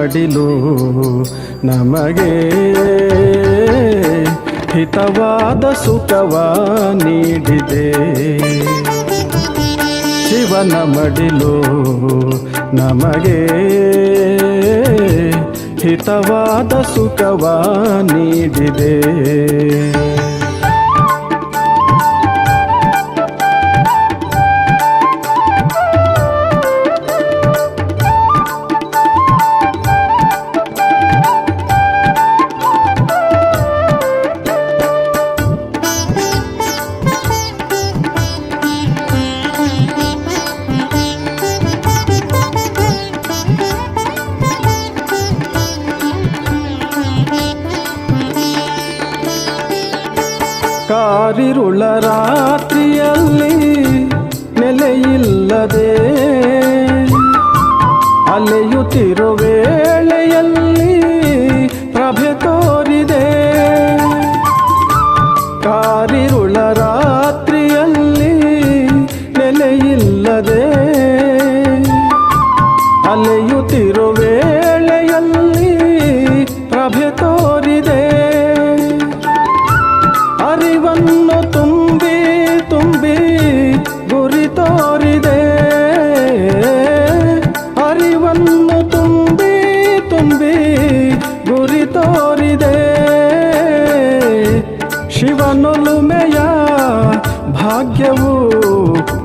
ಮಡಿಲು. ನಮಗೆ ಹಿತವಾದ ಸುಖವ ನೀಡಿದೆ. ಶಿವನ ಮಡಿಲು ನಮಗೆ ಹಿತವಾದ ಸುಖವ ನೀಡಿದೆ. ನೆಲೆಯಿಲ್ಲದೆ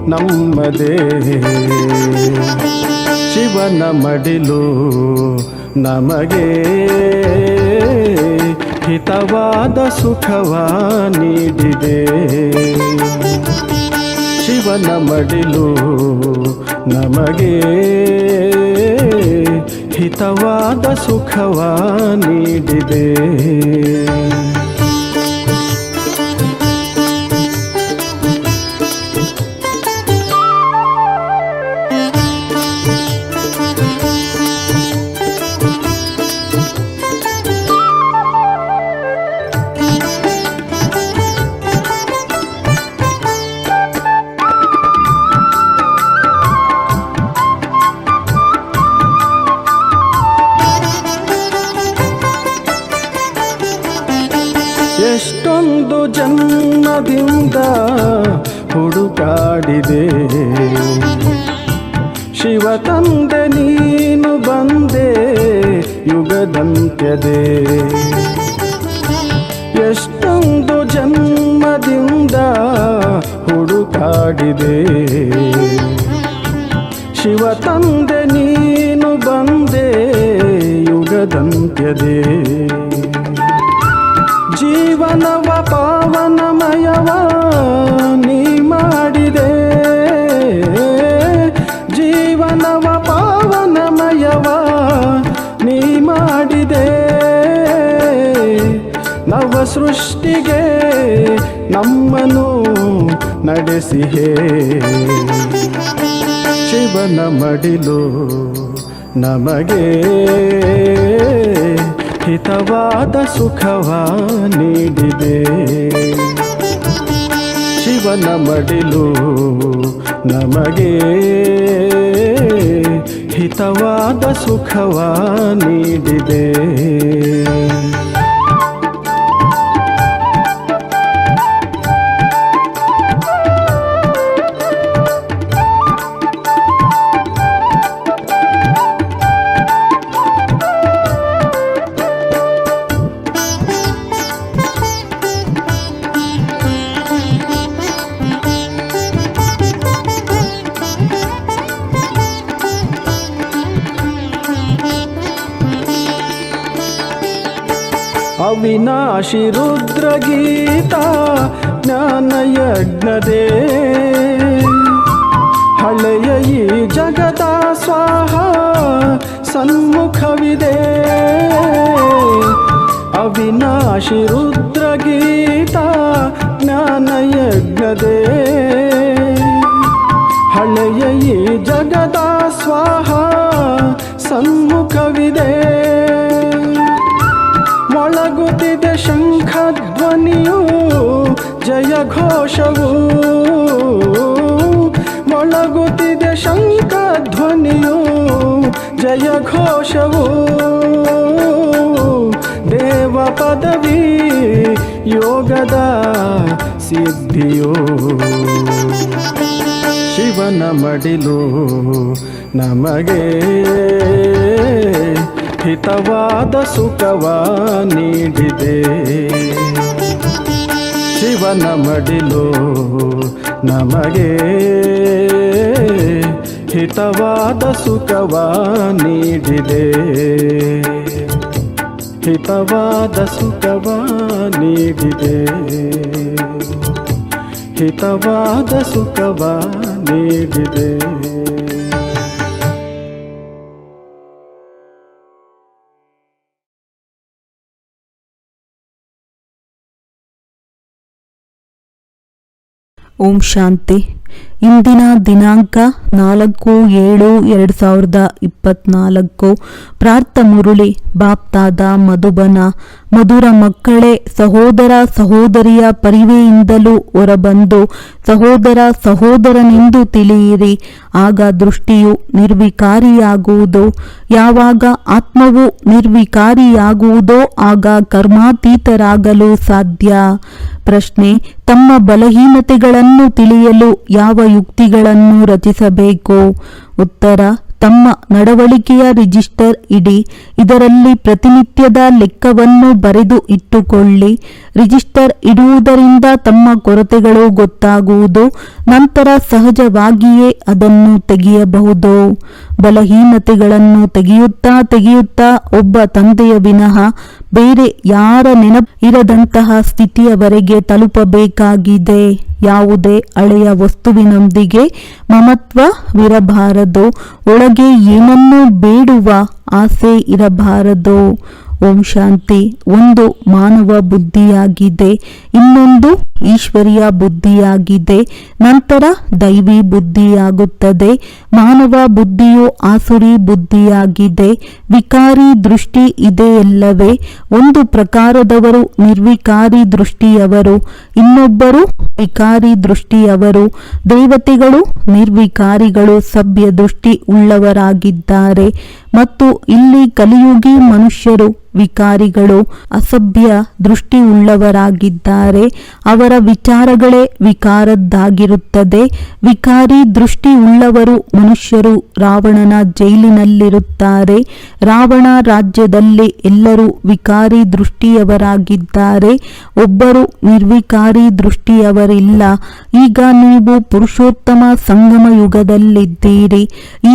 ನಮ್ಮದೇ ಶಿವನ ಮಡಿಲು ನಮಗೆ ಹಿತವಾದ ಸುಖವ ನೀಡಿದೆ. ಶಿವನ ಮಡಿಲು ನಮಗೆ ಹಿತವಾದ ಸುಖವ ನೀಡಿದೆ. ಯುಗದಂತ್ಯದೆ ಎಷ್ಟೊಂದು ಜನ್ಮದಿಂದ ಹುಡುಕಾಡಿದೆ. ಶಿವ ತಂದೆ ನೀನು ಬಂದೆ ಯುಗದಂತ್ಯದೆ. ಜೀವನವ ಪಾವನಮಯವ ನಮ್ಮನು ನಡೆಸಿಹೇ ಶಿವನ ಮಡಿಲು ನಮಗೆ ಹಿತವಾದ ಸುಖವ ನೀಡಿದೆ. ಶಿವನ ಮಡಿಲು ನಮಗೆ ಹಿತವಾದ ಸುಖವ ನೀಡಿದೆ. ಅವಿನಾಶಿ ರುದ್ರಗೀತ ಜ್ಞಾನಯಜ್ಞದೇ. ಹಳೆಯ ಈ ಜಗದ ಸ್ವಾಹ ಸನ್ಮುಖವಿದೆ. ಅವಿನಾಶಿ ರುದ್ರಗೀತ ಜ್ಞಾನಯಜ್ಞದೇ. ಘೋಷವು ಮೊಳಗುತ್ತಿದೆ ಶಂಖಧ್ವನಿಯು ಜಯ ಘೋಷವು. ದೇವ ಪದವಿ ಯೋಗದ ಸಿದ್ಧಿಯೋ. ಶಿವನ ಮಡಿಲು ನಮಗೆ ಹಿತವಾದ ಸುಖವ ನೀಡಿದೆ. ಶಿವನ ಮಡಿಲು ನಮಗೆ ಹಿತವಾದ ಸುಖವ ನೀಡಿದೆ. ಹಿತವಾದ ಸುಖವ ನೀಡಿದೆ. ಹಿತವಾದ ಸುಖವ ನೀಡಿದೆ. ಓಂ ಶಾಂತಿ ಇಂದಿನ ದಿನಾಂಕ ನಾಲ್ಕು ಏಳು ಎರಡು ಸಾವಿರದ ಇಪ್ಪತ್ನಾಲ್ಕು. ಪ್ರಾರ್ಥ ಮುರುಳಿ, ಬಾಪ್ತಾದ ಮಧುಬನ, ಮಧುರ ಮಕ್ಕಳೇ, ಸಹೋದರ ಸಹೋದರಿಯ ಪರಿವೆಯಿಂದಲೂ ಹೊರಬಂದು ಸಹೋದರ ಸಹೋದರನೆಂದು ತಿಳಿಯಿರಿ. ಆಗ ದೃಷ್ಟಿಯು ನಿರ್ವಿಕಾರಿಯಾಗುವುದು. ಯಾವಾಗ ಆತ್ಮವು ನಿರ್ವಿಕಾರಿಯಾಗುವುದೋ ಆಗ ಕರ್ಮಾತೀತರಾಗಲು ಸಾಧ್ಯ. ಪ್ರಶ್ನೆ, ತಮ್ಮ ಬಲಹೀನತೆಗಳನ್ನು ತಿಳಿಯಲು ಯಾವ ಯುಕ್ತಿಗಳನ್ನು ರಚಿಸಬೇಕು? ಉತ್ತರ, ತಮ್ಮ ನಡವಳಿಕೆಯ ರಿಜಿಸ್ಟರ್ ಇಡಿ, ಇದರಲ್ಲಿ ಪ್ರತಿನಿತ್ಯದ ಲೆಕ್ಕವನ್ನು ಬರೆದು ಇಟ್ಟುಕೊಳ್ಳಿ. ರಿಜಿಸ್ಟರ್ ಇಡುವುದರಿಂದ ತಮ್ಮ ಕೊರತೆಗಳು ಗೊತ್ತಾಗುವುದು, ನಂತರ ಸಹಜವಾಗಿಯೇ ಅದನ್ನು ತೆಗೆಯಬಹುದು. ಬಲಹೀನತೆಗಳನ್ನು ತೆಗೆಯುತ್ತಾ ತೆಗೆಯುತ್ತಾ ಒಬ್ಬ ತಂದೆಯ ವಿನಃ ಬೇರೆ ಯಾರ ನೆನಪಿರದಂತಹ ಸ್ಥಿತಿಯವರೆಗೆ ತಲುಪಬೇಕಾಗಿದೆ. ಯಾವುದೇ ಹಳೆಯ ವಸ್ತುವಿನೊಂದಿಗೆ ಮಮತ್ವವಿರಬಾರದು. ಒಳಗೆ ಏನನ್ನೂ ಬೇಡುವ ಆಸೆ ಇರಬಾರದು. ಓಂ ಶಾಂತಿ. ಒಂದು ಮಾನವ ಬುದ್ಧಿಯಾಗಿದೆ, ಇನ್ನೊಂದು ಈಶ್ವರಿಯ ಬುದ್ಧಿಯಾಗಿದೆ. ನಂತರ ದೈವಿ ಬುದ್ಧಿಯಾಗುತ್ತದೆ, ಮಾನವ ಬುದ್ಧಿಯು ಆಸುರಿ ಬುದ್ಧಿಯಾಗಿದೆ, ವಿಕಾರಿ ದೃಷ್ಟಿ ಇದೆಯಲ್ಲವೇ ಒಂದು ಪ್ರಕಾರದವರು ನಿರ್ವಿಕಾರಿ ದೃಷ್ಟಿಯವರು, ಇನ್ನೊಬ್ಬರು ವಿಕಾರಿ ದೃಷ್ಟಿಯವರು. ದೇವತೆಗಳು ನಿರ್ವಿಕಾರಿಗಳು, ಸಭ್ಯ ದೃಷ್ಟಿ ಉಳ್ಳವರಾಗಿದ್ದಾರೆ. ಮತ್ತು ಇಲ್ಲಿ ಕಲಿಯುಗಿ ಮನುಷ್ಯರು ವಿಕಾರಿಗಳು ಅಸಭ್ಯ ದೃಷ್ಟಿ ಉಳ್ಳವರಾಗಿದ್ದಾರೆ ಅವರ ವಿಚಾರಗಳೇ ವಿಕಾರದ್ದಾಗಿರುತ್ತದೆ. ವಿಕಾರಿ ದೃಷ್ಟಿ ಉಳ್ಳವರು ಮನುಷ್ಯರು ರಾವಣನ ಜೈಲಿನಲ್ಲಿರುತ್ತಾರೆ. ರಾವಣ ರಾಜ್ಯದಲ್ಲಿ ಎಲ್ಲರೂ ವಿಕಾರಿ ದೃಷ್ಟಿಯವರಾಗಿದ್ದಾರೆ. ಒಬ್ಬರು ನಿರ್ವಿಕಾರಿ ದೃಷ್ಟಿಯವರಿಲ್ಲ. ಈಗ ನೀವು ಪುರುಷೋತ್ತಮ ಸಂಗಮ ಯುಗದಲ್ಲಿದ್ದೀರಿ.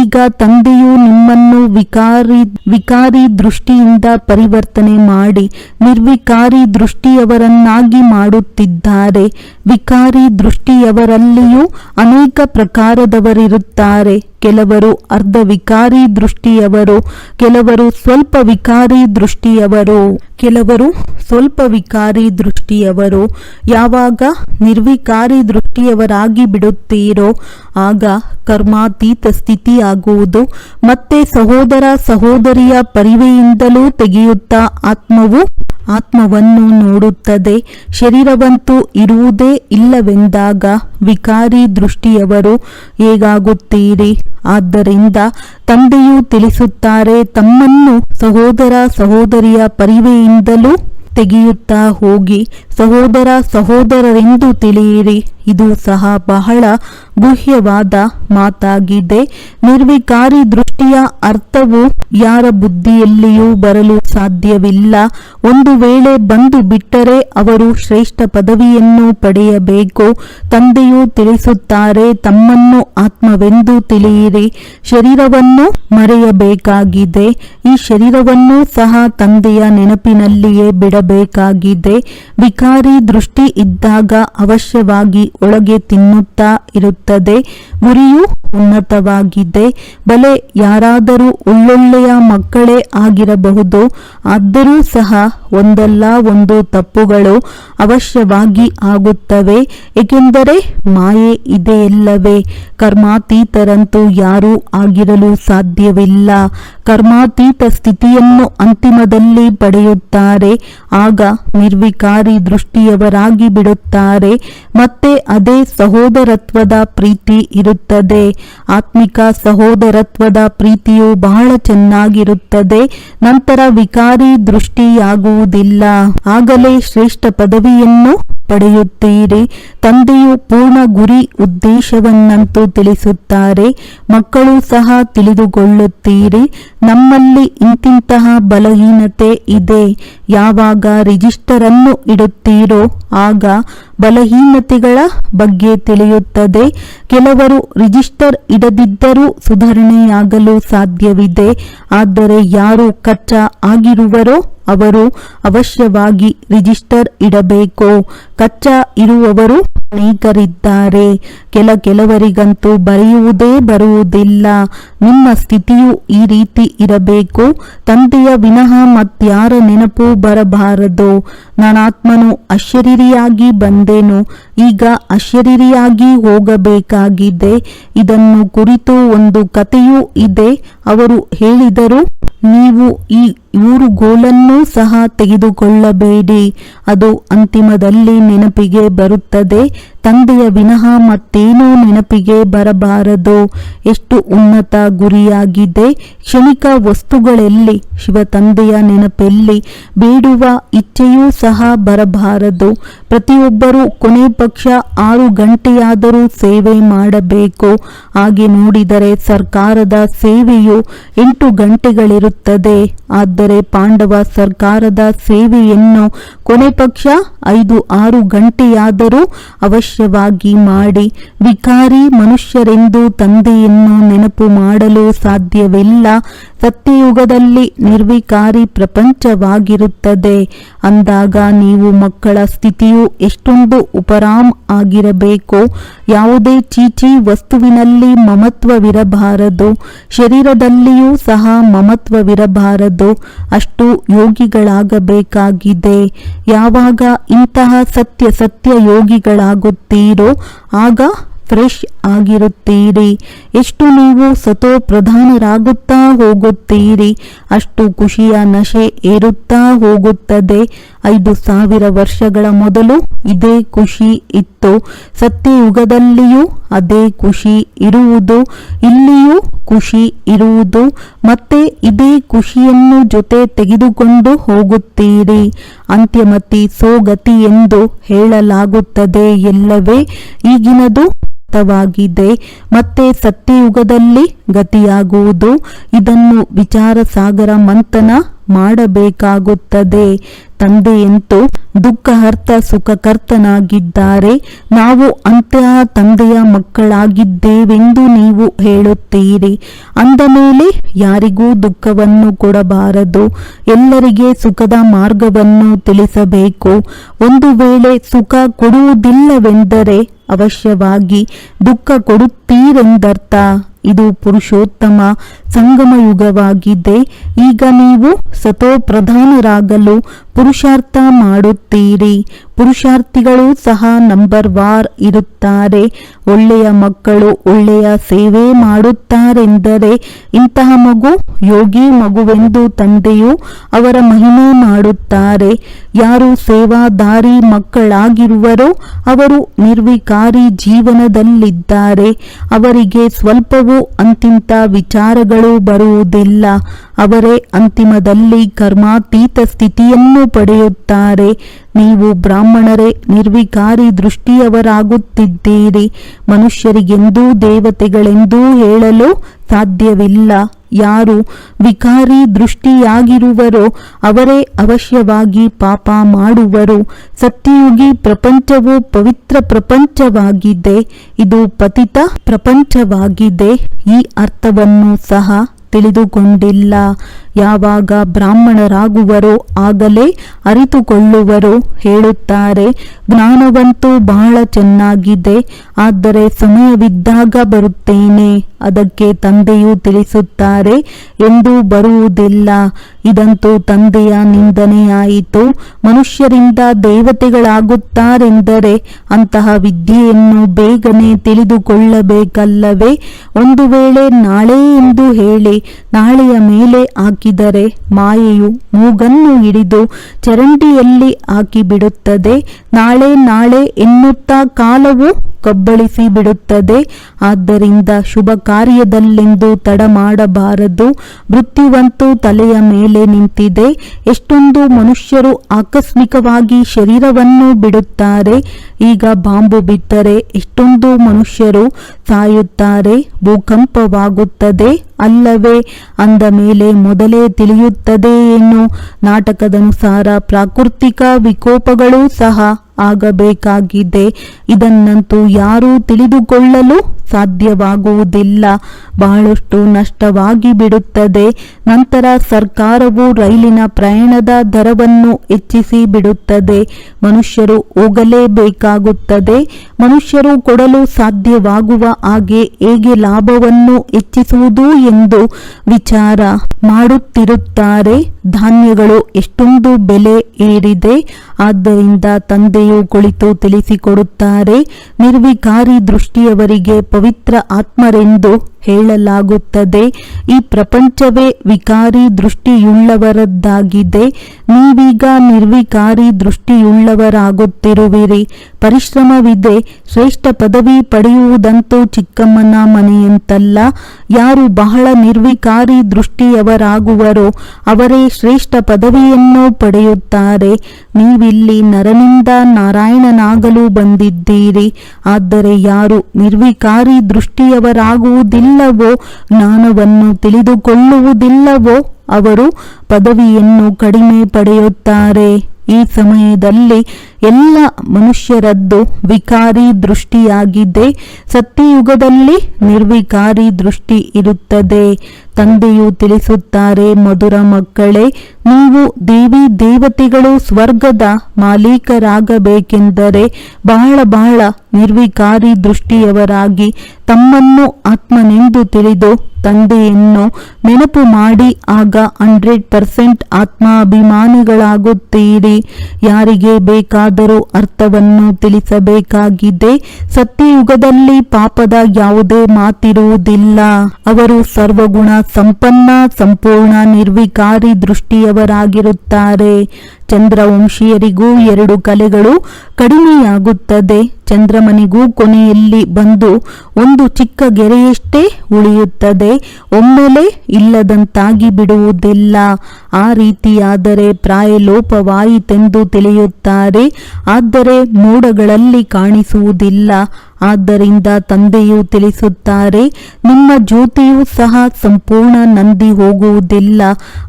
ಈಗ ತಂದೆಯು ನಿಮ್ಮನ್ನು ವಿಕಾರಿ ವಿಕಾರಿ ದೃಷ್ಟಿಯಿಂದ ಪರಿವರ್ತನೆ ಮಾಡಿ ನಿರ್ವಿಕಾರಿ ದೃಷ್ಟಿಯವರನ್ನಾಗಿ ಮಾಡುತ್ತಿದ್ದಾರೆ. ವಿಕಾರಿ ದೃಷ್ಟಿಯವರಲ್ಲಿಯೂ ಅನೇಕ ಪ್ರಕಾರದವರಿರುತ್ತಾರೆ. ಕೆಲವರು ಅರ್ಧ ವಿಕಾರಿ ದೃಷ್ಟಿಯವರು, ಕೆಲವರು ಸ್ವಲ್ಪ ವಿಕಾರಿ ದೃಷ್ಟಿಯವರು. ಕೆಲವರು ಸ್ವಲ್ಪ ವಿಕಾರಿ ದೃಷ್ಟಿಯವರು. ಯಾವಾಗ ನಿರ್ವಿಕಾರಿ ದೃಷ್ಟಿಯವರಾಗಿ ಬಿಡುತ್ತೀರೋ, ಆಗ ಕರ್ಮಾತೀತ ಸ್ಥಿತಿ ಆಗುವುದು ಮತ್ತೆ ಸಹೋದರ ಸಹೋದರಿಯ ಪರಿವೆಯಿಂದಲೂ ತೆಗೆಯುತ್ತಾ ಆತ್ಮವು ಆತ್ಮವನ್ನು ನೋಡುತ್ತದೆ. ಶರೀರವಂತೂ ಇರುವುದೇ ಇಲ್ಲವೆಂದಾಗ ವಿಕಾರಿ ದೃಷ್ಟಿಯವರು ಹೇಗಾಗುತ್ತೀರಿ? ಆದ್ದರಿಂದ ತಂದೆಯು ತಿಳಿಸುತ್ತಾರೆ, ತಮ್ಮನ್ನು ಸಹೋದರ ಸಹೋದರಿಯ ಪರಿವೆಯಿಂದಲೂ ತೆಗೆಯುತ್ತಾ ಹೋಗಿ. ಸಹೋದರ ಸಹೋದರರೆಂದು ತಿಳಿಯಿರಿ. ಇದು ಸಹ ಬಹಳ ಗುಹ್ಯವಾದ ಮಾತಾಗಿದೆ. ನಿರ್ವಿಕಾರಿ ದೃಷ್ಟಿಯ ಅರ್ಥವು ಯಾರ ಬುದ್ಧಿಯಲ್ಲಿಯೂ ಬರಲು ಸಾಧ್ಯವಿಲ್ಲ. ಒಂದು ವೇಳೆ ಬಂದು ಬಿಟ್ಟರೆ ಅವರು ಶ್ರೇಷ್ಠ ಪದವಿಯನ್ನು ಪಡೆಯಬೇಕು. ತಂದೆಯು ತಿಳಿಸುತ್ತಾರೆ, ತಮ್ಮನ್ನು ಆತ್ಮವೆಂದು ತಿಳಿಯಿರಿ. ಶರೀರವನ್ನು ಮರೆಯಬೇಕಾಗಿದೆ. ಈ ಶರೀರವನ್ನು ಸಹ ತಂದೆಯ ನೆನಪಿನಲ್ಲಿಯೇ ಬಿಡಬೇಕಾಗಿದೆ. ವಿಕಾರಿ ದೃಷ್ಟಿ ಇದ್ದಾಗ ಅವಶ್ಯವಾಗಿ ಒಳಗೆ ತಿನ್ನುತ್ತಾ ಇರುತ್ತದೆ. ಗುರಿಯು ಉನ್ನತವಾಗಿದೆ. ಬಲೆ ಯಾರಾದರೂ ಒಳ್ಳೊಳ್ಳೆಯ ಮಕ್ಕಳೇ ಆಗಿರಬಹುದು. ಆದರೂ ಸಹ ಒಂದಲ್ಲ ಒಂದು ತಪ್ಪುಗಳು ಅವಶ್ಯವಾಗಿ ಆಗುತ್ತವೆ. ಏಕೆಂದರೆ ಮಾಯೆ ಇದೆಯಲ್ಲವೇ? ಕರ್ಮಾತೀತರಂತೂ ಯಾರೂ ಆಗಿರಲು ಸಾಧ್ಯವಿಲ್ಲ. ಕರ್ಮಾತೀತ ಸ್ಥಿತಿಯನ್ನು ಅಂತಿಮದಲ್ಲಿ ಪಡೆಯುತ್ತಾರೆ. ಆಗ ನಿರ್ವಿಕಾರಿ ದೃಷ್ಟಿಯವರಾಗಿ ಬಿಡುತ್ತಾರೆ. ಮತ್ತೆ ಅದೇ ಸಹೋದರತ್ವದ ಪ್ರೀತಿ ಇರುತ್ತದೆ. ಆತ್ಮಿಕ ಸಹೋದರತ್ವದ ಪ್ರೀತಿಯು ಬಹಳ ಚೆನ್ನಾಗಿರುತ್ತದೆ. ನಂತರ ವಿಕಾರಿ ದೃಷ್ಟಿಯಾಗುವುದಿಲ್ಲ. ಆಗಲೇ ಶ್ರೇಷ್ಠ ಪದವಿಯನ್ನು ಪಡೆಯುತ್ತೀರಿ? ತಂದೆಯು ಪೂರ್ಣ ಗುರಿ ಉದ್ದೇಶವನ್ನಂತೂ ತಿಳಿಸುತ್ತಾರೆ, ಮಕ್ಕಳು ಸಹ ತಿಳಿದುಕೊಳ್ಳುತ್ತೀರಿ. ನಮ್ಮಲ್ಲಿ ಇಂತಿಂತಹ ಬಲಹೀನತೆ ಇದೆ. ಯಾವಾಗ ರಿಜಿಸ್ಟರ್ ಅನ್ನು ಇಡುತ್ತೀರೋ ಆಗ ಬಲಹೀನತೆಗಳ ಬಗ್ಗೆ ತಿಳಿಯುತ್ತದೆ. ಕೆಲವರು ರಿಜಿಸ್ಟರ್ ಇಡದಿದ್ದರೂ ಸುಧಾರಣೆಯಾಗಲು ಸಾಧ್ಯವಿದೆ. ಆದರೆ ಯಾರು ಕಚ್ಚಾ ಆಗಿರುವರೋ ಅವರು ಅವಶ್ಯವಾಗಿ ರಿಜಿಸ್ಟರ್ ಇಡಬೇಕು? ಕಚ್ಚಾ ಇರುವವರು ಅನೇಕರಿದ್ದಾರೆ. ಕೆಲ ಕೆಲವರಿಗಂತೂ ಬರೆಯುವುದೇ ಬರುವುದಿಲ್ಲ. ನಿಮ್ಮ ಸ್ಥಿತಿಯು ಈ ರೀತಿ ಇರಬೇಕು. ತಂದೆಯ ವಿನಃ ಮತ್ಯಾರ ನೆನಪು ಬರಬಾರದು. ನಾನಾತ್ಮನು ಅಶರೀರಿಯಾಗಿ ಬಂದೇನು. ಈಗ ಅಶರೀರಿಯಾಗಿ ಹೋಗಬೇಕಾಗಿದೆ. ಇದನ್ನು ಕುರಿತು ಒಂದು ಕಥೆಯೂ ಇದೆ. ಅವರು ಹೇಳಿದರು ನೀವು ಈ ಊರುಗೋಲನ್ನೂ ಸಹ ತೆಗೆದುಕೊಳ್ಳಬೇಡಿ. ಅದು ಅಂತಿಮದಲ್ಲಿ ನೆನಪಿಗೆ ಬರುತ್ತದೆ. ತಂದೆಯ ವಿನಃ ಮತ್ತೇನೋ ನೆನಪಿಗೆ ಬರಬಾರದು. ಎಷ್ಟು ಉನ್ನತ ಗುರಿಯಾಗಿದೆ. ಕ್ಷಣಿಕ ವಸ್ತುಗಳೆಲ್ಲಿ ಶಿವ ತಂದೆಯ ನೆನಪೆಲ್ಲಿ ಬೇಡುವ ಇಚ್ಛೆಯೂ ಸಹ ಬರಬಾರದು. ಪ್ರತಿಯೊಬ್ಬರೂ ಕೊನೆ ಪಕ್ಷ ಆರು ಗಂಟೆಯಾದರೂ ಸೇವೆ ಮಾಡಬೇಕು. ಹಾಗೆ ನೋಡಿದರೆ ಸರ್ಕಾರದ ಸೇವೆಯು ಎಂಟು ಗಂಟೆಗಳಿರುತ್ತದೆ. ಆದರೆ ಪಾಂಡವ ಸರ್ಕಾರದ ಸೇವೆಯನ್ನು ಕೊನೆ ಪಕ್ಷ ಐದು, ಆರು ಗಂಟೆಯಾದರೂ ಅವಶ್ಯವಾಗಿ ಮಾಡಿ, ವಿಕಾರಿ ಮನುಷ್ಯರೆಂದು ತಂದೆಯನ್ನು ನೆನಪು ಮಾಡಲು ಸಾಧ್ಯವಿಲ್ಲ. ಸತ್ಯಯುಗದಲ್ಲಿ ನಿರ್ವಿಕಾರಿ ಪ್ರಪಂಚವಾಗಿರುತ್ತದೆ. ಅಂದಾಗ ನೀವು ಮಕ್ಕಳ ಸ್ಥಿತಿಯು ಎಷ್ಟೊಂದು ಉಪರಾಮ್ ಆಗಿರಬೇಕು. ಯಾವುದೇ ಚೀಚಿ ವಸ್ತುವಿನಲ್ಲಿ ಮಮತ್ವವಿರಬಾರದು. ಶರೀರದಲ್ಲಿಯೂ ಸಹ ಮಮತ್ವವಿರಬಾರದು. ಅಷ್ಟು ಯೋಗಿಗಳಾಗಬೇಕಾಗಿದೆ. ಯಾವಾಗ ಇಂತಹ ಸತ್ಯ ಸತ್ಯ ಯೋಗಿಗಳಾಗುತ್ತೀರೋ ಆಗ ಫ್ರೆಶ್ ಆಗಿರುತ್ತೀರಿ. ಎಷ್ಟು ನೀವು ಸತೋ ಪ್ರಧಾನರಾಗುತ್ತಾ ಹೋಗುತ್ತೀರಿ. ಅಷ್ಟು ಖುಷಿಯ ನಶೆ ಏರುತ್ತಾ ಹೋಗುತ್ತದೆ. ಐದು ಸಾವಿರ ವರ್ಷಗಳ ಮೊದಲು ಇದೇ ಖುಷಿ ಇತ್ತು. ಸತ್ಯಯುಗದಲ್ಲಿಯೂ ಅದೇ ಖುಷಿ ಇರುವುದು. ಇಲ್ಲಿಯೂ ಖುಷಿ ಇರುವುದು. ಮತ್ತೆ ಇದೇ ಖುಷಿಯನ್ನು ಜೊತೆ ತೆಗೆದುಕೊಂಡು ಹೋಗುತ್ತೀರಿ. ಅಂತ್ಯಮತಿ ಸೋಗತಿ ಎಂದು ಹೇಳಲಾಗುತ್ತದೆ ಎಲ್ಲವೇ. ಈಗಿನದು ವಾಗಿದೆ ಮತ್ತೆ ಸತ್ಯಯುಗದಲ್ಲಿ ಗತಿಯಾಗುವುದು, ಇದನ್ನು ವಿಚಾರ ಸಾಗರ ಮಂಥನ ಮಾಡಬೇಕಾಗುತ್ತದೆ. ತಂದೆಯಂತೂ ದುಃಖಹರ್ತ ಸುಖಕರ್ತನಾಗಿದ್ದಾರೆ. ನಾವು ಅಂತಹ ತಂದೆಯ ಮಕ್ಕಳಾಗಿದ್ದೇವೆಂದು ನೀವು ಹೇಳುತ್ತೀರಿ. ಅಂದ ಮೇಲೆ ಯಾರಿಗೂ ದುಃಖವನ್ನು ಕೊಡಬಾರದು. ಎಲ್ಲರಿಗೆ ಸುಖದ ಮಾರ್ಗವನ್ನು ತಿಳಿಸಬೇಕು. ಒಂದು ವೇಳೆ ಸುಖ ಕೊಡುವುದಿಲ್ಲವೆಂದರೆ ಅವಶ್ಯವಾಗಿ ದುಃಖ ಕೊಡುತ್ತೀರೆಂದರ್ಥ. ಇದು ಪುರುಷೋತ್ತಮ ಸಂಗಮ ಯುಗವಾಗಿದೆ ಈಗ ನೀವು ಸತೋ ಪ್ರಧಾನರಾಗಲು ಪುರುಷಾರ್ಥ ಮಾಡುತ್ತೀರಿ. ಪುರುಷಾರ್ಥಿಗಳು ಸಹ ನಂಬರ್ ವಾರ್ ಇರುತ್ತಾರೆ. ಒಳ್ಳೆಯ ಮಕ್ಕಳು ಒಳ್ಳೆಯ ಸೇವೆ ಮಾಡುತ್ತಾರೆಂದರೆ ಇಂತಹ ಮಗು ಯೋಗಿ ಮಗುವೆಂದು ತಂದೆಯು ಅವರ ಮಹಿಮೆ ಮಾಡುತ್ತಾರೆ. ಯಾರು ಸೇವಾದಾರಿ ಮಕ್ಕಳಾಗಿರುವರೋ ಅವರು ನಿರ್ವಿಕಾರಿ ಜೀವನದಲ್ಲಿದ್ದಾರೆ. ಅವರಿಗೆ ಸ್ವಲ್ಪವೂ ಅಂತಿಂತ ವಿಚಾರಗಳು ಬರುವುದಿಲ್ಲ. ಅವರೇ ಅಂತಿಮದಲ್ಲಿ ಕರ್ಮಾತೀತ ಸ್ಥಿತಿಯನ್ನು ಪಡೆಯುತ್ತಾರೆ. ನೀವು ಬ್ರಾಹ್ಮಣರೇ, ನಿರ್ವಿಕಾರಿ ದೃಷ್ಟಿಯವರಾಗುತ್ತಿದ್ದೀರಿ. ಮನುಷ್ಯರಿಗೆಂದೂ ದೇವತೆಗಳೆಂದೂ ಹೇಳಲು ಸಾಧ್ಯವಿಲ್ಲ. ಯಾರು ವಿಕಾರಿ ದೃಷ್ಟಿಯಾಗಿರುವರೋ, ಅವರೇ ಅವಶ್ಯವಾಗಿ ಪಾಪ ಮಾಡುವರು. ಸತ್ಯಯುಗಿ ಪ್ರಪಂಚವು ಪವಿತ್ರ ಪ್ರಪಂಚವಾಗಿದೆ. ಇದು ಪತಿತ ಪ್ರಪಂಚವಾಗಿದೆ. ಈ ಅರ್ಥವನ್ನು ಸಹ ತಿಳಿದುಕೊಂಡಿಲ್ಲ. ಯಾವಾಗ ಬ್ರಾಹ್ಮಣರಾಗುವರೋ ಆಗಲೇ ಅರಿತುಕೊಳ್ಳುವರು ಹೇಳುತ್ತಾರೆ. ಜ್ಞಾನವಂತೂ ಬಹಳ ಚೆನ್ನಾಗಿದೆ, ಆದರೆ ಸಮಯವಿದ್ದಾಗ ಬರುತ್ತೇನೆ, ಅದಕ್ಕೆ ತಂದೆಯು ತಿಳಿಸುತ್ತಾರೆ ಎಂದು ಬರುವುದಿಲ್ಲ. ಇದಂತೂ ತಂದೆಯ ನಿಂದನೆಯಾಯಿತು. ಮನುಷ್ಯರಿಂದ ದೇವತೆಗಳಾಗುತ್ತಾರೆಂದರೆ ಅಂತಹ ವಿದ್ಯೆಯನ್ನು ಬೇಗನೆ ತಿಳಿದುಕೊಳ್ಳಬೇಕಲ್ಲವೇ? ಒಂದು ವೇಳೆ ನಾಳೆ ಎಂದು ಹೇಳಿ, ನಾಳೆಯ ಮೇಲೆ ಆ ಹಾಕಿದರೆ ಮಾಯೆಯು ಮೂಗನ್ನು ಹಿಡಿದು ಚರಂಡಿಯಲ್ಲಿ ಹಾಕಿಬಿಡುತ್ತದೆ. ನಾಳೆ ನಾಳೆ ಎನ್ನುತ್ತಾ ಕಾಲವು ಕಬ್ಬಳಿಸಿ ಬಿಡುತ್ತದೆ. ಆದ್ದರಿಂದ ಶುಭ ಕಾರ್ಯದಲ್ಲೆಂದು ತಡ ಮಾಡಬಾರದು. ಮೃತ್ಯುವಂತೂ ತಲೆಯ ಮೇಲೆ ನಿಂತಿದೆ. ಎಷ್ಟೊಂದು ಮನುಷ್ಯರು ಆಕಸ್ಮಿಕವಾಗಿ ಶರೀರವನ್ನು ಬಿಡುತ್ತಾರೆ. ಈಗ ಬಾಂಬು ಬಿದ್ದರೆ ಎಷ್ಟೊಂದು ಮನುಷ್ಯರು ಸಾಯುತ್ತಾರೆ. ಭೂಕಂಪವಾಗುತ್ತದೆ. ಅಲ್ಲವೇ, ಅಂದ ಮೇಲೆ ಮೊದಲೇ ತಿಳಿಯುತ್ತದೆ ಏನು ನಾಟಕದನುಸಾರ ಪ್ರಾಕೃತಿಕ ವಿಕೋಪಗಳೂ ಸಹ ಆಗಬೇಕಾಗಿದೆ. ಇದನ್ನಂತೂ ಯಾರೂ ತಿಳಿದುಕೊಳ್ಳಲು ಸಾಧ್ಯವಾಗುವುದಿಲ್ಲ. ಬಹಳಷ್ಟು ನಷ್ಟವಾಗಿ ಬಿಡುತ್ತದೆ. ನಂತರ ಸರ್ಕಾರವು ರೈಲಿನ ಪ್ರಯಾಣದ ದರವನ್ನು ಹೆಚ್ಚಿಸಿ ಬಿಡುತ್ತದೆ. ಮನುಷ್ಯರು ಹೋಗಲೇಬೇಕಾಗುತ್ತದೆ. ಮನುಷ್ಯರು ಕೊಡಲು ಸಾಧ್ಯವಾಗುವ ಹಾಗೆ ಹೇಗೆ ಲಾಭವನ್ನು ಹೆಚ್ಚಿಸುವುದು ಎಂದು ವಿಚಾರ ಮಾಡುತ್ತಿರುತ್ತಾರೆ. ಧಾನ್ಯಗಳು ಎಷ್ಟೊಂದು ಬೆಲೆ ಏರಿದೆ. ಆದ್ದರಿಂದ ತಂದೆಯು ಕುಳಿತು ತಿಳಿಸಿಕೊಡುತ್ತಾರೆ ನಿರ್ವಿಕಾರಿ ದೃಷ್ಟಿಯವರಿಗೆ ಪವಿತ್ರ ಆತ್ಮರೆಂದು ಹೇಳಲಾಗುತ್ತದೆ. ಈ ಪ್ರಪಂಚವೇ ವಿಕಾರಿ ದೃಷ್ಟಿಯುಳ್ಳವರದ್ದಾಗಿದೆ. ನೀವೀಗ ನಿರ್ವಿಕಾರಿ ದೃಷ್ಟಿಯುಳ್ಳವರಾಗುತ್ತಿರುವಿರಿ. ಪರಿಶ್ರಮವಿದೆ. ಶ್ರೇಷ್ಠ ಪದವಿ ಪಡೆಯುವುದಂತೂ ಚಿಕ್ಕಮ್ಮನ ಮನೆಯಂತಲ್ಲ. ಯಾರು ಬಹಳ ನಿರ್ವಿಕಾರಿ ದೃಷ್ಟಿಯವರಾಗುವರೋ ಅವರೇ ಶ್ರೇಷ್ಠ ಪದವಿಯನ್ನು ಪಡೆಯುತ್ತಾರೆ. ನೀವಿಲ್ಲಿ ನರನಿಂದ ನಾರಾಯಣನಾಗಲು ಬಂದಿದ್ದೀರಿ. ಆದರೆ ಯಾರು ನಿರ್ವಿಕಾರಿ ದೃಷ್ಟಿಯವರಾಗುವುದಿಲ್ಲವೋ ಜ್ಞಾನವನ್ನು ತಿಳಿದುಕೊಳ್ಳುವುದಿಲ್ಲವೋ? ಅವರು ಪದವಿಯನ್ನು ಕಡಿಮೆ ಪಡೆಯುತ್ತಾರೆ. ಈ ಸಮಯದಲ್ಲಿ ಎಲ್ಲ ಮನುಷ್ಯರದ್ದು ವಿಕಾರಿ ದೃಷ್ಟಿಯಾಗಿದೆ. ಸತ್ಯಯುಗದಲ್ಲಿ ನಿರ್ವಿಕಾರಿ ದೃಷ್ಟಿ ಇರುತ್ತದೆ. ತಂದೆಯು ತಿಳಿಸುತ್ತಾರೆ, ಮಧುರ ಮಕ್ಕಳೇ, ನೀವು ದೇವಿ ದೇವತೆಗಳು ಸ್ವರ್ಗದ ಮಾಲೀಕರಾಗಬೇಕೆಂದರೆ ಬಹಳ ಬಹಳ ನಿರ್ವಿಕಾರಿ ದೃಷ್ಟಿಯವರಾಗಿ ತಮ್ಮನ್ನು ಆತ್ಮನೆಂದು ತಿಳಿದು ತಂದೆಯನ್ನು ನೆನಪು ಮಾಡಿ ಆಗ ಹಂಡ್ರೆಡ್ ಪರ್ಸೆಂಟ್ ಆತ್ಮಾಭಿಮಾನಿಗಳಾಗುತ್ತೀರಿ. ಯಾರಿಗೆ ಬೇಕಾದರೂ ಅರ್ಥವನ್ನು ತಿಳಿಸಬೇಕಾಗಿದೆ. ಸತ್ಯಯುಗದಲ್ಲಿ ಪಾಪದ ಯಾವುದೇ ಮಾತಿರುವುದಿಲ್ಲ. ಅವರು ಸರ್ವಗುಣ ಸಂಪನ್ನ, ಸಂಪೂರ್ಣ, ನಿರ್ವಿಕಾರಿ ದೃಷ್ಟಿಯವರಾಗಿರುತ್ತಾರೆ. ಚಂದ್ರವಂಶೀಯರಿಗೂ ಎರಡು ಕಲೆಗಳು ಕಡಿಮೆಯಾಗುತ್ತದೆ. ಚಂದ್ರಮನಿಗೂ ಕೊನೆಯಲ್ಲಿ ಬಂದು ಒಂದು ಚಿಕ್ಕ ಗೆರೆಯಷ್ಟೇ ಉಳಿಯುತ್ತದೆ. ಒಮ್ಮೆಲೆ ಇಲ್ಲದಂತಾಗಿ ಬಿಡುವುದಿಲ್ಲ. ಆ ರೀತಿಯಾದರೆ ಪ್ರಾಯಲೋಪವಾಯಿತೆಂದು ತಿಳಿಯುತ್ತಾರೆ. ಆದರೆ ಮೋಡಗಳಲ್ಲಿ ಕಾಣಿಸುವುದಿಲ್ಲ. ಆದ್ದರಿಂದ ತಂದೆಯು ತಿಳಿಸುತ್ತಾರೆ, ನಿಮ್ಮ ಜ್ಯೋತಿಯು ಸಹ ಸಂಪೂರ್ಣ ನಂದಿ ಹೋಗುವುದಿಲ್ಲ,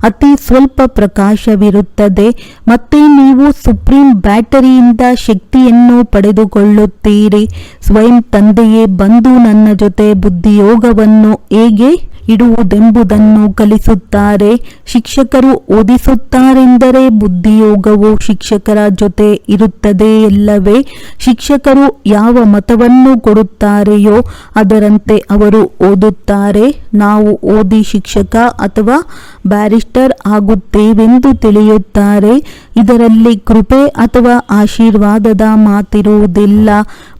ಅತಿ ಸ್ವಲ್ಪ ಪ್ರಕಾಶವಿರುತ್ತದೆ, ಮತ್ತೆ ನೀವು ಸುಪ್ರೀಂ ಬ್ಯಾಟರಿಯಿಂದ ಶಕ್ತಿಯನ್ನು ಪಡೆದುಕೊಳ್ಳುತ್ತೀರಿ. ಸ್ವಯಂ ತಂದೆಯೇ ಬಂದು ನನ್ನ ಜೊತೆ ಬುದ್ಧಿಯೋಗವನ್ನು ಹೇಗೆ? ಇಡುವುದೆಂಬುದನ್ನು ಕಲಿಸುತ್ತಾರೆ. ಶಿಕ್ಷಕರು ಓದಿಸುತ್ತಾರೆಂದರೆ ಬುದ್ಧಿಯೋಗವು ಶಿಕ್ಷಕರ ಜೊತೆ ಇರುತ್ತದೆ ಎಲ್ಲವೇ ಶಿಕ್ಷಕರು ಯಾವ ಮತವನ್ನು ಕೊಡುತ್ತಾರೆಯೋ ಅದರಂತೆ ಅವರು ಓದುತ್ತಾರೆ. ನಾವು ಓದಿ ಶಿಕ್ಷಕ ಅಥವಾ ಬ್ಯಾರಿಸ್ಟರ್ ಆಗುತ್ತೇವೆಂದು ತಿಳಿಯುತ್ತಾರೆ. ಇದರಲ್ಲಿ ಕೃಪೆ ಅಥವಾ ಆಶೀರ್ವಾದದ ಮಾತಿರುವುದಿಲ್ಲ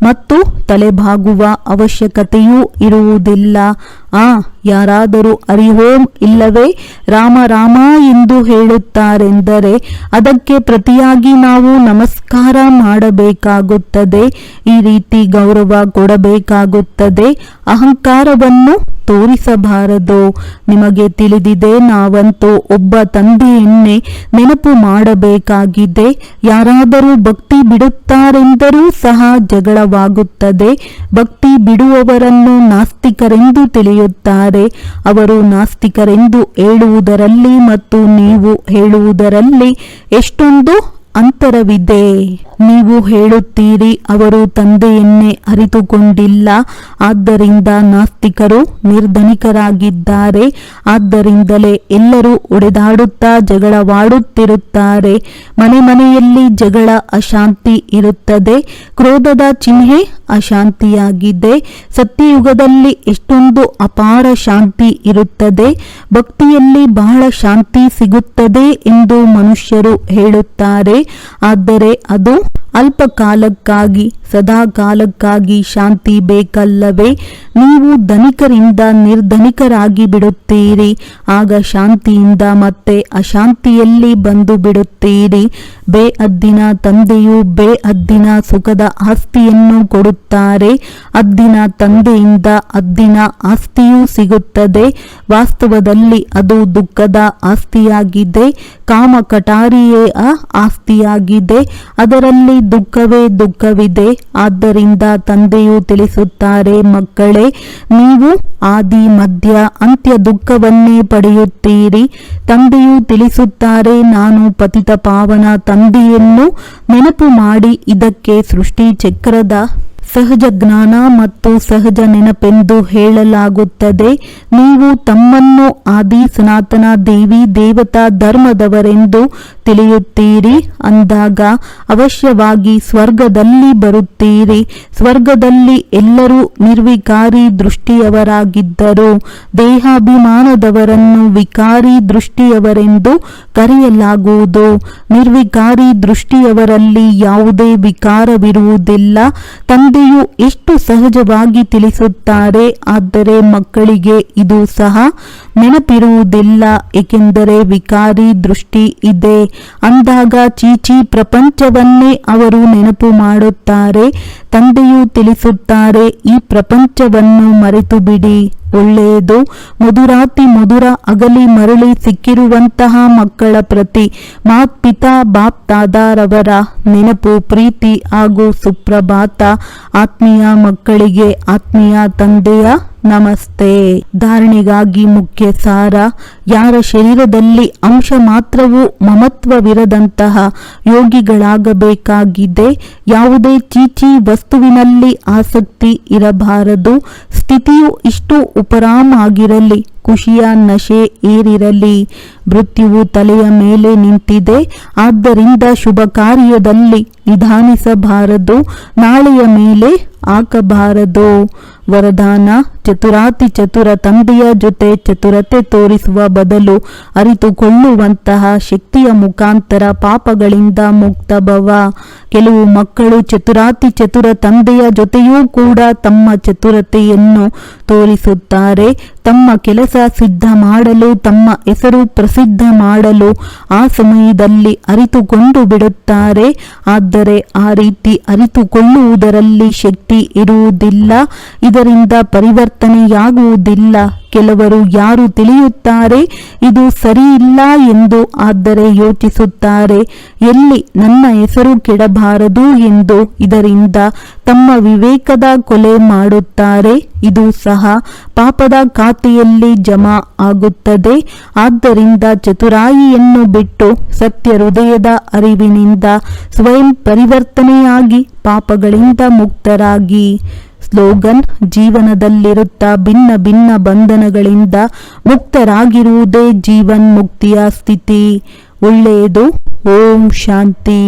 ಮತ್ತು ತಲೆಬಾಗುವ ಅವಶ್ಯಕತೆಯೂ ಇರುವುದಿಲ್ಲ. ಆ, ಯಾರಾದರೂ ಹರಿಹೋಂ ಇಲ್ಲವೇ? ರಾಮ ರಾಮ ಎಂದು ಹೇಳುತ್ತಾರೆಂದರೆ ಅದಕ್ಕೆ ಪ್ರತಿಯಾಗಿ ನಾವು ನಮಸ್ಕಾರ ಮಾಡಬೇಕಾಗುತ್ತದೆ. ಈ ರೀತಿ ಗೌರವ ಕೊಡಬೇಕಾಗುತ್ತದೆ. ಅಹಂಕಾರವನ್ನು ತೋರಿಸಬಾರದು. ನಿಮಗೆ ತಿಳಿದಿದೆ, ನಾವಂತೂ ಒಬ್ಬ ತಂದೆಯನ್ನೇ ನೆನಪು ಮಾಡಬೇಕಾಗಿದೆ. ಯಾರಾದರೂ ಭಕ್ತಿ ಬಿಡುತ್ತಾರೆಂದರೂ ಸಹ ಜಗಳವಾಗುತ್ತದೆ. ಭಕ್ತಿ ಬಿಡುವವರನ್ನು ನಾಸ್ತಿಕರೆಂದು ತಿಳಿಯುತ್ತಾರೆ. ಅವರು ನಾಸ್ತಿಕರೆಂದು ಹೇಳುವುದರಲ್ಲಿ ಮತ್ತು ನೀವು ಹೇಳುವುದರಲ್ಲಿ ಎಷ್ಟೊಂದು ಅಂತರವಿದೆ. ನೀವು ಹೇಳುತ್ತೀರಿ, ಅವರು ತಂದೆಯನ್ನೇ ಅರಿತುಕೊಂಡಿಲ್ಲ. ಆದ್ದರಿಂದ ನಾಸ್ತಿಕರು ನಿರ್ಧನಿಕರಾಗಿದ್ದಾರೆ. ಆದ್ದರಿಂದಲೇ ಎಲ್ಲರೂ ಒಡೆದಾಡುತ್ತಾ ಜಗಳವಾಡುತ್ತಿರುತ್ತಾರೆ. ಮನೆ ಮನೆಯಲ್ಲಿ ಜಗಳ ಅಶಾಂತಿ ಇರುತ್ತದೆ. ಕ್ರೋಧದ ಚಿಹ್ನೆ ಅಶಾಂತಿಯಾಗಿದೆ. ಸತ್ಯಯುಗದಲ್ಲಿ ಎಷ್ಟೊಂದು ಅಪಾರ ಶಾಂತಿ ಇರುತ್ತದೆ. ಭಕ್ತಿಯಲ್ಲಿ ಬಹಳ ಶಾಂತಿ ಸಿಗುತ್ತದೆ ಎಂದು ಮನುಷ್ಯರು ಹೇಳುತ್ತಾರೆ. ಆದರೆ ಅದು ಅಲ್ಪ ಕಾಲಕ್ಕಾಗಿ ಸದಾ ಕಾಲಕ್ಕಾಗಿ ಶಾಂತಿ ಬೇಕಲ್ಲವೇ? ನೀವು ಧನಿಕರಿಂದ ನಿರ್ಧನಿಕರಾಗಿ ಬಿಡುತ್ತೀರಿ. ಆಗ ಶಾಂತಿಯಿಂದ ಮತ್ತೆ ಅಶಾಂತಿಯಲ್ಲಿ ಬಂದು ಬಿಡುತ್ತೀರಿ. ಬೇ ಅದ್ದಿನ ತಂದೆಯು ಬೇ ಅದ್ದಿನ ಸುಖದ ಆಸ್ತಿಯನ್ನು ಕೊಡುತ್ತಾರೆ. ಅದ್ದಿನ ತಂದೆಯಿಂದ ಅದ್ದಿನ ಆಸ್ತಿಯೂ ಸಿಗುತ್ತದೆ. ವಾಸ್ತವದಲ್ಲಿ ಅದು ದುಃಖದ ಆಸ್ತಿಯಾಗಿದೆ. ಕಾಮ ಕಟಾರಿಯೇ ಆಸ್ತಿಯಾಗಿದೆ. ಅದರಲ್ಲಿ ದುಃಖವೇ ದುಃಖವಿದೆ. ಆದ್ದರಿಂದ ತಂದೆಯು ತಿಳಿಸುತ್ತಾರೆ, ಮಕ್ಕಳೇ, ನೀವು ಆದಿ ಮಧ್ಯ ಅಂತ್ಯ ದುಃಖವನ್ನೇ ಪಡೆಯುತ್ತೀರಿ. ತಂದೆಯು ತಿಳಿಸುತ್ತಾರೆ, ನಾನು ಪತಿತ ಪಾವನ ತಂದೆಯನ್ನು ನೆನಪು ಮಾಡಿ ಇದಕ್ಕೆ ಸೃಷ್ಟಿ ಚಕ್ರದ ಸಹಜ ಜ್ಞಾನ ಮತ್ತು ಸಹಜ ನೆನಪೆಂದು ಹೇಳಲಾಗುತ್ತದೆ. ನೀವು ತಮ್ಮನ್ನು ಆದಿ ಸನಾತನ ದೇವಿ ದೇವತಾ ಧರ್ಮದವರೆಂದು ತಿಳಿಯುತ್ತೀರಿ. ಅಂದಾಗ ಅವಶ್ಯವಾಗಿ ಸ್ವರ್ಗದಲ್ಲಿ ಬರುತ್ತೀರಿ. ಸ್ವರ್ಗದಲ್ಲಿ ಎಲ್ಲರೂ ನಿರ್ವಿಕಾರಿ ದೃಷ್ಟಿಯವರಾಗಿದ್ದರು. ದೇಹಾಭಿಮಾನದವರನ್ನು ವಿಕಾರಿ ದೃಷ್ಟಿಯವರೆಂದು ಕರೆಯಲಾಗುವುದು. ನಿರ್ವಿಕಾರಿ ದೃಷ್ಟಿಯವರಲ್ಲಿ ಯಾವುದೇ ವಿಕಾರವಿರುವುದಿಲ್ಲ. ತಂದೆಯು ಎಷ್ಟು ಸಹಜವಾಗಿ ತಿಳಿಸುತ್ತಾರೆ ಆದರೆ ಮಕ್ಕಳಿಗೆ ಇದು ಸಹ ನೆನಪಿರುವುದಿಲ್ಲ, ಏಕೆಂದರೆ ವಿಕಾರಿ ದೃಷ್ಟಿ ಇದೆ. ಅಂದಾಗ ಚೀಚಿ ಪ್ರಪಂಚವನ್ನೇ ಅವರು ನೆನಪು ಮಾಡುತ್ತಾರೆ, ತಂದೆಯು ತಿಳಿಸುತ್ತಾರೆ, ಈ ಪ್ರಪಂಚವನ್ನು ಮರೆತು ಬಿಡಿ ಒಳ್ಳೆಯದು. ಮಧುರಾತಿ ಮಧುರ ಅಗಲಿ ಮರಳಿ ಸಿಕ್ಕಿರುವಂತಹ ಮಕ್ಕಳ ಪ್ರತಿ ಮಾಪಿತಾ ಬಾಪ್ ತಾದಾರವರ ನೆನಪು, ಪ್ರೀತಿ ಹಾಗೂ ಸುಪ್ರಭಾತ ಆತ್ಮೀಯ ಮಕ್ಕಳಿಗೆ, ಆತ್ಮೀಯ ತಂದೆಯ ನಮಸ್ತೆ. ಧಾರಣೆಗಾಗಿ ಮುಖ್ಯ ಸಾರ ಯಾರ ಶರೀರದಲ್ಲಿ ಅಂಶ ಮಾತ್ರವೂ ಮಮತ್ವವಿರದಂತಹ ಯೋಗಿಗಳಾಗಬೇಕಾಗಿದೆ, ಯಾವುದೇ ಚೀಚಿ ವಸ್ತುವಿನಲ್ಲಿ ಆಸಕ್ತಿ ಇರಬಾರದು, ಸ್ಥಿತಿಯು ಇಷ್ಟು ಉಪರಾಮಾಗಿರಲಿ ಖುಷಿಯ ನಶೆ ಏರಿರಲಿ. ಮೃತ್ಯುವು ತಲೆಯ ಮೇಲೆ ನಿಂತಿದೆ. ಆದ್ದರಿಂದ ಶುಭ ಕಾರ್ಯದಲ್ಲಿ ನಿಧಾನಿಸಬಾರದು. ನಾಳೆಯ ಮೇಲೆ ಹಾಕಬಾರದು. ವರದಾನ, ಚತುರಾತಿ ಚತುರ ತಂದೆಯ ಜೊತೆ ಚತುರತೆ ತೋರಿಸುವ ಬದಲು ಅರಿತುಕೊಳ್ಳುವಂತಹ ಶಕ್ತಿಯ ಮುಖಾಂತರ ಪಾಪಗಳಿಂದ ಮುಕ್ತ ಭವ ಕೆಲವು ಮಕ್ಕಳು ಚತುರಾತಿ ಚತುರ ತಂದೆಯ ಜೊತೆಯೂ ಕೂಡ ತಮ್ಮ ಚತುರತೆಯನ್ನು ತೋರಿಸುತ್ತಾರೆ. ತಮ್ಮ ಕೆಲಸ ಸಿದ್ಧ ಮಾಡಲು, ತಮ್ಮ ಹೆಸರು ಪ್ರಸಿದ್ಧ ಮಾಡಲು ಆ ಸಮಯದಲ್ಲಿ ಅರಿತುಕೊಂಡು ಬಿಡುತ್ತಾರೆ. ಆದರೆ ಆ ರೀತಿ ಅರಿತುಕೊಳ್ಳುವುದರಲ್ಲಿ ಶಕ್ತಿ ಇರುವುದಿಲ್ಲ. ಇದರಿಂದ ಪರಿವರ್ತನೆಯಾಗುವುದಿಲ್ಲ. ಕೆಲವರು ಯಾರು ತಿಳಿಯುತ್ತಾರೆ, ಇದು ಸರಿಯಿಲ್ಲ ಎಂದು ಆದರೆ ಯೋಚಿಸುತ್ತಾರೆ. ಎಲ್ಲಿ ನನ್ನ ಹೆಸರು ಕೆಡಬಾರದು ಎಂದು ಇದರಿಂದ ತಮ್ಮ ವಿವೇಕದ ಕೊಲೆ ಮಾಡುತ್ತಾರೆ. ಇದು ಸಹ ಪಾಪದ ಖಾತೆಯಲ್ಲಿ ಜಮಾ ಆಗುತ್ತದೆ. ಆದ್ದರಿಂದ ಚತುರಾಯಿಯನ್ನು ಬಿಟ್ಟು ಸತ್ಯ ಹೃದಯದ ಅರಿವಿನಿಂದ ಸ್ವಯಂ ಪರಿವರ್ತನೆಯಾಗಿ ಪಾಪಗಳಿಂದ ಮುಕ್ತರಾಗಿ. ಸ್ಲೋಗನ್ ಜೀವನದಲ್ಲಿರುತ್ತಾ ಭಿನ್ನ ಭಿನ್ನ ಬಂಧನಗಳಿಂದ ಮುಕ್ತರಾಗಿರುವುದೇ ಜೀವನ್ ಮುಕ್ತಿಯ ಸ್ಥಿತಿ. ಒಳ್ಳೆಯದು ಓಂ ಶಾಂತಿ.